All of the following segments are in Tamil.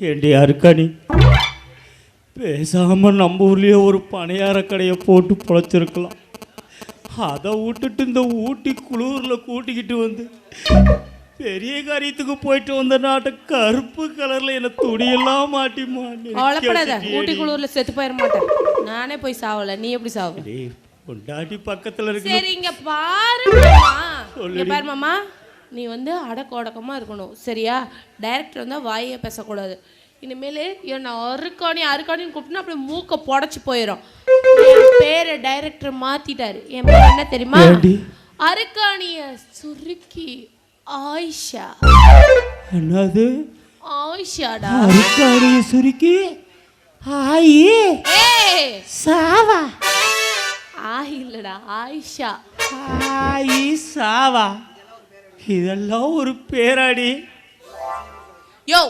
ஏண்டி? அருக்காணி? பேசாம நம்ம ஊர்லயே ஒரு பணியார கடையை போட்டு பொழைச்சிருக்கலாம். அதை விட்டுட்டு இந்த ஊட்டி குளூர்ல கூட்டிக்கிட்டு வந்து பெரிய காரியத்துக்கு போயிட்டு வந்த நாட்டை கருப்பு கலர்ல என்ன துணியெல்லாம் மாட்டிமா கவலைப்படாத. ஊட்டி குளூர்ல செத்து போயிட மாட்டேன். நானே போய் சாவல. நீ எப்படி சாவு? பொண்டாட்டி பக்கத்துல இருக்கு சரி இங்க பாரு மாமா. இங்க சொல்லுடி. பாரு மாமா நீ வந்து அடக்க ஒடக்கமா இருக்கணும். சரியா? டைரக்டர் வந்தா வாயே பேசக்கூடாது. இனிமேல் என்ன அறுக்காணி அறுக்காணின்னு கூப்பிட்டுனா அப்படியே மூக்க புடச்சி போயிடும் என் பேரை டைரக்டர் மாத்திட்டாரு. என் பேர் என்ன தெரியுமா? ஏண்டி? அறுக்காணிய சுருக்கி ஆயிஷா. என்னது? ஆயிஷாடா. அருக்காணிய சுருக்கி ஆயி. சாவா. ஆஹ் இல்லடா ஆயிஷா. ஆயி சாவா. இதெல்லாம் ஒரு பேராடி. யோ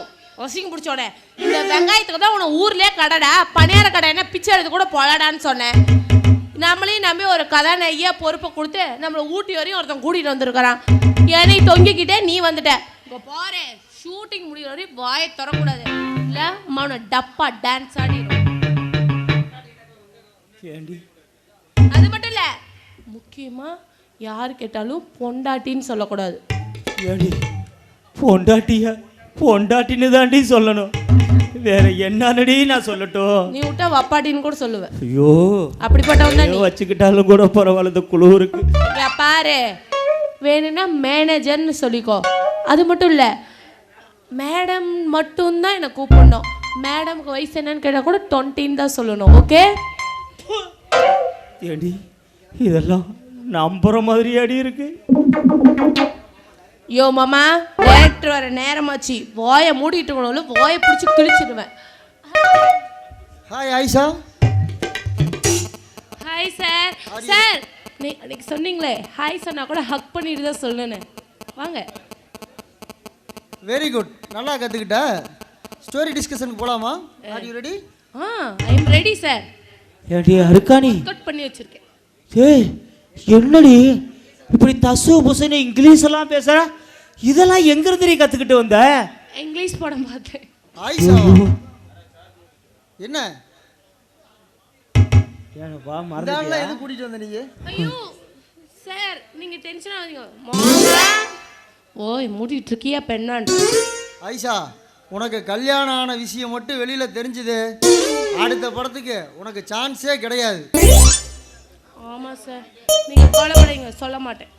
வசிங்க பிடிச்சோட இந்த வெங்காயத்துக்கு தான் உன ஊர்லயே கடைடா பணியார கடை என்ன பிச்சை எடுத்து கூட போலாடான்னு சொன்னேன். நம்மளையும் நம்பி ஒரு கதாநாயகியா பொறுப்பை கொடுத்து நம்மளை ஊட்டி வரையும் ஒருத்தன் கூட்டிட்டு வந்திருக்கிறான். என்னை தொங்கிக்கிட்டே நீ வந்துட்ட. இப்போ பாரு ஷூட்டிங் முடிகிற வரையும் வாயை திறக்கூடாது இல்ல மௌன டப்பா டான்ஸ் ஆடிடும் ஏண்டி? அது மட்டும் இல்ல முக்கியமா யார் கேட்டாலும் பொண்டாட்டின்னு சொல்லக்கூடாது. ஏண்டி? பொண்டாட்டியா? பொண்டாட்டின்னு தாண்டி சொல்லணும். வேற என்னடி நான் சொல்லட்டும்? நீ விட்டா வப்பாட்டின்னு கூட சொல்லுவேன். ஐயோ. அப்படிப்பட்டவன் வச்சுக்கிட்டாலும் கூட பரவாயில்ல குளிருக்கு இங்க பாரு. வேணும்னா மேனேஜர்னு சொல்லிக்கோ. அது மட்டும் இல்லை மேடம் மட்டும்தான் என்னை கூப்பிடணும். மேடம்க்கு வயசு என்னன்னு கேட்டால் கூட டுவெண்ட்டின்னு தான் சொல்லணும் ஓகே ஏண்டி? இதெல்லாம் நம்புற மாதிரி அடி இருக்கு. யோ மாமா டேரக்டர் வர நேரமாச்சு வாயை மூடிட்டு இருக்கணும் வாயை பிடிச்சி கிழிச்சிடுவேன். Hi Ayesha hi sir sir நீ அன்னைக்கு சொன்னீங்களே ஹாய் சொன்னா கூட ஹக் பண்ணிட்டு தான் சொல்லணும். வாங்க. வெரி குட் நல்லா கற்றுக்கிட்ட ஸ்டோரி டிஸ்கஷனுக்கு போகலாமா are you ready ah I am ready sir ஏண்டி அருக்காணி? கட் பண்ணி வச்சிருக்கேன். ஏய் என்னடி இப்படி தசு புசுன்னு இங்கிலீஷ் எல்லாம் பேசுற? இதெல்லாம் எங்க இருந்து நீ கத்துக்கிட்டு வந்த? இங்கிலீஷ் படம் பார்த்தேன். ஆயிஷா. என்ன? ஏனப்பா ஆள்லாம் எது கூட்டிகிட்டு வந்த நீங்க? ஐயோ சார் நீங்க டென்ஷன் ஆகாதீங்க. மாமா? ஓய் மூடிட்டு இருக்கியா பெண்ணான் ஆயிஷா உனக்கு கல்யாணம் ஆன விஷயம் மட்டும் வெளியில் தெரிஞ்சுது. அடுத்த படத்துக்கு உனக்கு சான்ஸே கிடையாது. ஆமா சார். நீங்க கவலைப்படாதீங்க சொல்ல மாட்டேன்.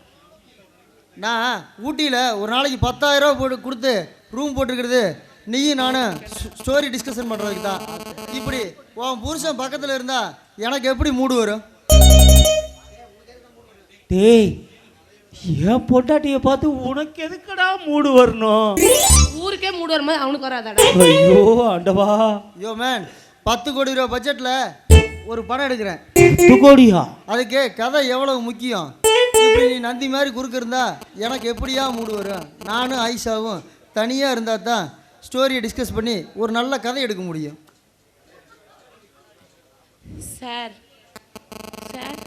நான் ஊட்டியில் ஒரு நாளைக்கு பத்தாயிரம் ரூபா போட்டு கொடுத்து ரூம் போட்டுருக்கிறது. நீயும் நானும் ஸ்டோரி டிஸ்கஷன் பண்ணுறதுக்கு தான். இப்படி உன் புருஷன் பக்கத்தில் இருந்தா எனக்கு எப்படி மூடு வரும்? டேய் ஏன் பொண்டாட்டிய பார்த்து உனக்கு எதுக்குடா மூடு வரணும்? ஊருக்கே மூடு வரும்போது அவனுக்கு வராதாடா. ஐயோ ஆண்டவா. ஐயோ மேன் பத்து கோடி ரூபா பட்ஜெட்டில் ஒரு படம் எடுக்கிறேன். பத்து கோடியா அதுக்கு கதை எவ்வளவு முக்கியம்? இப்படி நீ நந்தி மாதிரி குறுக்க இருந்தா எனக்கு எப்படியா மூடு வரும்? நானும் ஆயிஷாவும் தனியாக இருந்தால் தான் ஸ்டோரியை டிஸ்கஸ் பண்ணி ஒரு நல்ல கதை எடுக்க முடியும். சார். சார்.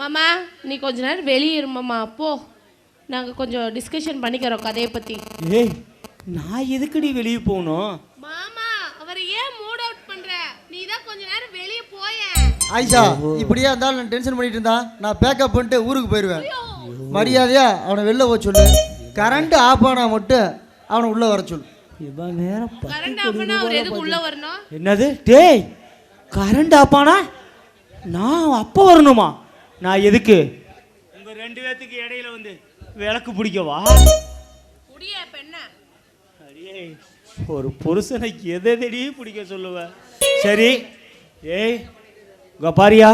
மாமா நீ கொஞ்ச நேரம் வெளியே இரு மாமா. போ. நாங்க கொஞ்சம் டிஸ்கஷன் பண்ணிக்கிறோம் கதையை பத்தி. ஏய் நான் எதுக்குடி வெளியே போகணும் மாமா அவரை ஏன் மூட் அவுட் பண்ற நீ தான் கொஞ்ச நேரம் வெளியே போய ஆயிஷா இப்படியே இருந்தாலும் நான் டென்ஷன் பண்ணிட்டு இருந்தா நான் பேக்கப் பண்ணிட்டு ஊருக்கு போயிடுவேன் மரியாதையா அவனை வெளில போக சொல்லு. கரண்ட் ஆஃப் ஆனா மட்டும் அவனை உள்ளே வர சொல்லு. இவன் வேற ப- கரண்ட் ஆஃப்னா அவர் எதுக்கு உள்ள வரணும்? என்னது? டேய் கரண்ட் ஆப்பானா நான் அப்போ வரணுமா? நான் எதுக்கு? உங்க ரெண்டு பேத்துக்கு இடையில வந்து விளக்கு பிடிக்கவா? ஒரு புருஷனை எதை தேடி பிடிக்க சொல்லுவ. சரி ஏய் இங்க பாரியா?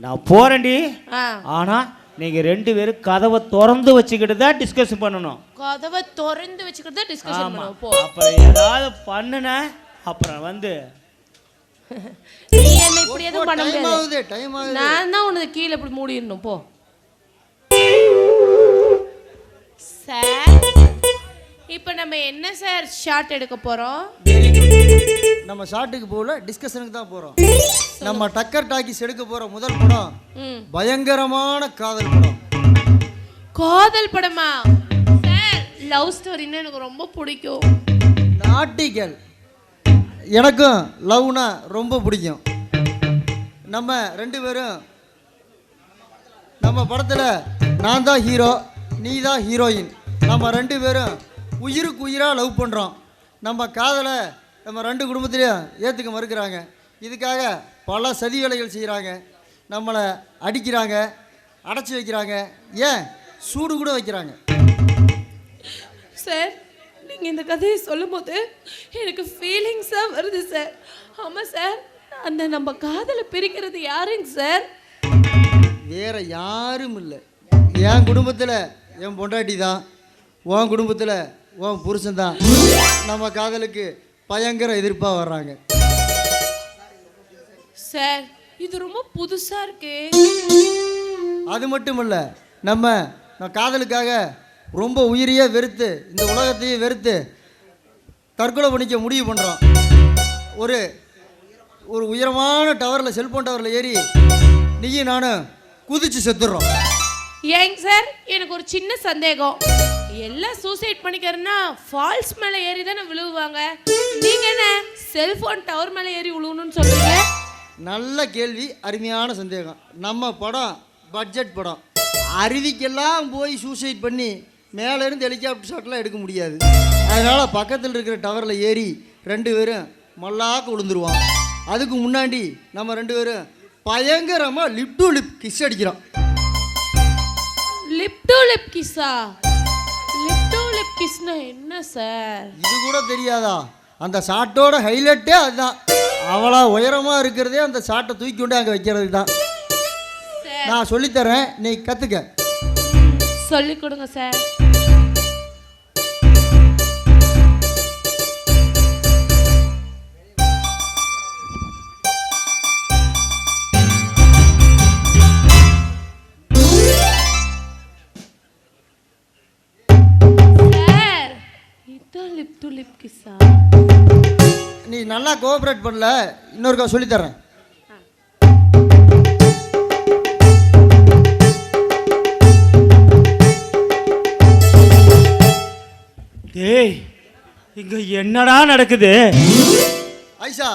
நான் போறேன்டி. ஆ. ஆனா நீங்க ரெண்டு பேரும் கதவை திறந்து வச்சுக்கிட்டு தான் டிஸ்கஸ் பண்ணணும். கதவை திறந்து வச்சுக்கிறத டிஸ்கஷன் ஆமா. பண்ணுவோம் போ. அப்புறம் ஏதாவது பண்ணுன அப்புறம் வந்து. நீ என்ன இப்படி எதுவும் பண்ண டைம் முடியாது. டைம் ஆகுது. நான் தான் உனக்கு கீழே இப்படி மூடிடணும். போ. சார் இப்போ நம்ம என்ன சார் ஷாட் எடுக்க போறோம்? வெரி குட் நம்ம ஷாட்டுக்கு போகல டிஸ்கஷனுக்கு தான் போகிறோம் நம்ம டக்கர் டாக்கிஸ் எடுக்க போகிற முதல் படம் பயங்கரமான காதல் படம். காதல் படமா? லவ் ஸ்டோரின்னா எனக்கு ரொம்ப பிடிக்கும். நாட்டிகள். எனக்கும் லவ்னா ரொம்ப பிடிக்கும். நம்ம ரெண்டு பேரும் நம்ம படத்தில் நான் தான் ஹீரோ நீ தான் ஹீரோயின் நம்ம ரெண்டு பேரும் உயிருக்கு உயிராக லவ் பண்ணுறோம் நம்ம காதலை நம்ம ரெண்டு குடும்பத்திலையும் ஏற்றுக்க மறுக்கிறாங்க. இதுக்காக பல சதி வேலைகள் செய்கிறாங்க நம்மளை அடிக்கிறாங்க அடைச்சி வைக்கிறாங்க. ஏன்? சூடு கூட வைக்கிறாங்க. சார் நீங்கள் இந்த கதையை சொல்லும்போது எனக்கு ஃபீலிங்ஸாக வருது சார். ஆமாம் சார். அந்த நம்ம காதலை பிரிக்கிறது யாருங்க சார்? வேற யாரும் இல்லை. என் குடும்பத்தில் என் பொண்டாட்டி தான் உன் குடும்பத்தில் உன் புருஷன் தான் நம்ம காதலுக்கு பயங்கர எதிர்ப்பாக வர்றாங்க. சார் இது ரொம்ப புதுசாக இருக்கு. அது மட்டும் இல்லை நம்ம காதலுக்காக ரொம்ப உயிரையே வெறுத்து இந்த உலகத்தையே வெறுத்து தற்கொலை பண்ணிக்க முடிவு பண்ணுறோம் ஒரு ஒரு உயரமான டவரில் செல்ஃபோன் டவரில் ஏறி நீயும் நானும் குதிச்சு செத்துடுறோம் ஏங்க சார் எனக்கு ஒரு சின்ன சந்தேகம். எல்லாம் சூசைட் பண்ணிக்கிறேன்னா ஃபால்ஸ் மேலே ஏறி தானே விழுவுவாங்க? நீங்கள் என்ன செல்ஃபோன் டவர் மேலே ஏறி விழுவணும்னு சொல்றீங்க? நல்ல கேள்வி அருமையான சந்தேகம். நம்ம படம் பட்ஜெட் படம். அருவிக்கெல்லாம் போய் சூசைட் பண்ணி மேலே இருந்து ஹெலிகாப்டர் ஷாட்லாம் எடுக்க முடியாது. அதனால் பக்கத்தில் இருக்கிற டவரில் ஏறி ரெண்டு பேரும் மல்லாக்க விழுந்துருவோம் அதுக்கு முன்னாடி நம்ம ரெண்டு பேரும் பயங்கரமாக லிப் டு லிப் கிஸ் அடிக்கிறோம். லிப் டு லிப் கிஸ்ஸா லிப் டு லிப் கிஸ்னா என்ன சார்? இது கூட தெரியாதா? அந்த ஷாட்டோட ஹைலைட்டே அதுதான். அவ்வளோ உயரமாக இருக்கிறதே அந்த ஷாட்டை தூக்கி கொண்டு அங்கே வைக்கிறது தான் நான் சொல்லித்தரேன் நீ கற்றுக்க சொல்லி கொடுங்க சார். இதான் லிப் டு லிப் கிஸ்ஸா நீ நல்லா கோஆப்ரேட் பண்ணல இன்னொருக்கா சொல்லித்தரேன் டேய் இங்க என்னடா நடக்குது? ஐஷா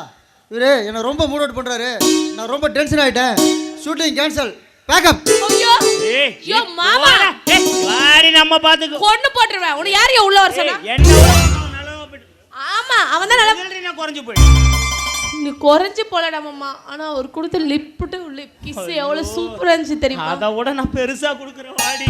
இவரு என்னை ரொம்ப மூட் அவுட் பண்ணுறாரு நான் ரொம்ப டென்ஷன் ஆகிட்டேன் ஷூட்டிங் கேன்சல் பேக்கப் ஐயோ ஏய், ஐயோ மாமா. ஏய், நம்ம பாத்துக்கோ. கொண்டு போட்டுருவேன். உன்னை யாரையும் உள்ள வர சொன்னா? என்ன. ஆமா அவன் தான் நல்லா நான் குறைஞ்சு போயிட்டேன் நீ குறைஞ்சு போலடா மாமா. ஆனா அவர் கொடுத்த லிப் டு லிப் கிஸ் எவ்வளவு சூப்பரா இருந்துச்சு தெரியுமா? அதை விட நான் பெருசா கொடுக்குறேன் வாடி.